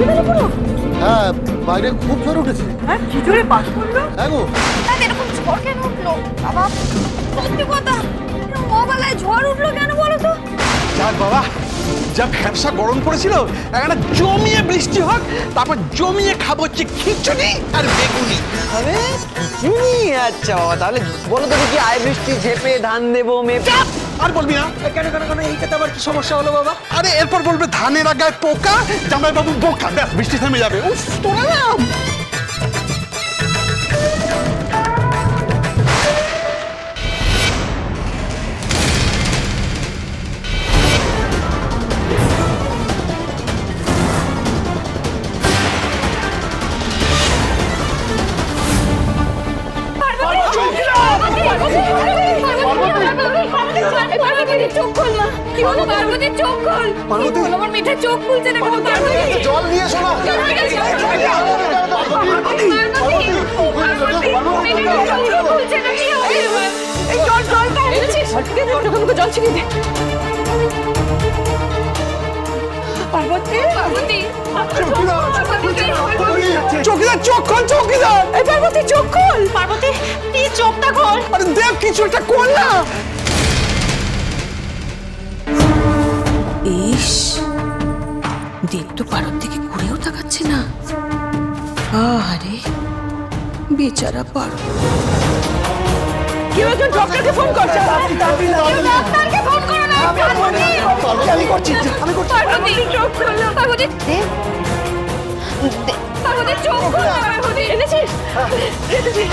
গেল পুরো হ্যাঁ বাইরে খুব ঝড় উঠেছে। হ্যাঁ কি জোরে বাজ পড়ল হ্যাঁ গো। না এরকম ঝড় কেন উঠল? বাবা সত্যি কথা এরকম ঝড় উঠল কেন বলো তো? যাক বাবা যা ব্যবসা গরম পড়েছিল একটা জমিয়ে বৃষ্টি হোক তারপর জমিয়ে খাব হচ্ছে খিচুড়ি আর বেগুনি। আরে খিচুড়ি? আচ্ছা বাবা তাহলে বলো তো কি আয় বৃষ্টি ঝেপে ধান দেবো মেপে। আর বলবি না। কেন কেন কেন এইটাতে আবার কি সমস্যা হলো বাবা? আরে এরপর বলবে ধানের আগায় পোকা জামাই বাবু বোকা। ব্যাস বৃষ্টি থেমে যাবে। উফ তোরা চোখ খোল কি হলো পার্বতী? চোখ খোল। পার্বতী? আমার মিঠা চোখ খুলছে না। কেন পার্বতী জল নিয়ে শোনো জল ছিটিয়ে দে। পার্বতী? পার্বতী চকিদার চোখ খোল চকিদার এই পার্বতী চোখ খোল। পার্বতী তুই চোখটা খোল? আরে দেব কিছু একটা কর না দেব তো পারত থেকে ঘুরেও তাকাচ্ছে না। আরে বেচারা পারো কেউ একজন ডক্টরকে ফোন করছে। ডাক্তারকে ফোন করো না পার্বতী আমি করছি। আমি করছি। পার্বতী চোখ খুললো পার্বতী দেব পার্বতী চোখ খুললো পার্বতী। এনেছিস? এনেছিস?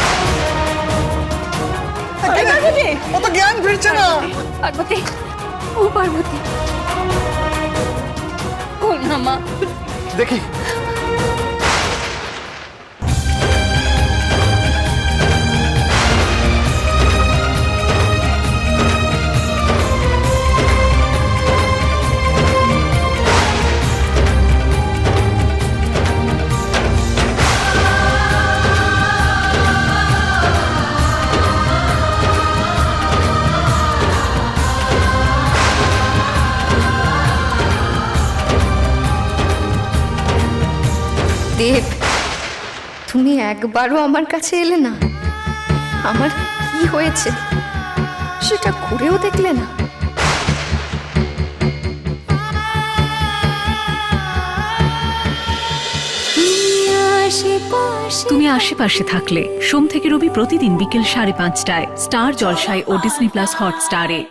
পার্বতী। ও তো জ্ঞান ফিরছে না। পার্বতী ও পার্বতী। না মা। দেখি। দেব। তুমি একবারও আমার কাছে এলে না। আমার কি হয়েছে সেটা ঘুরেও দেখলে না। তুমি আশেপাশে থাকলে সোম থেকে রবি প্রতিদিন বিকেল সাড়ে পাঁচটায় স্টার জলসায় ও ডিসনি প্লাস হটস্টারে।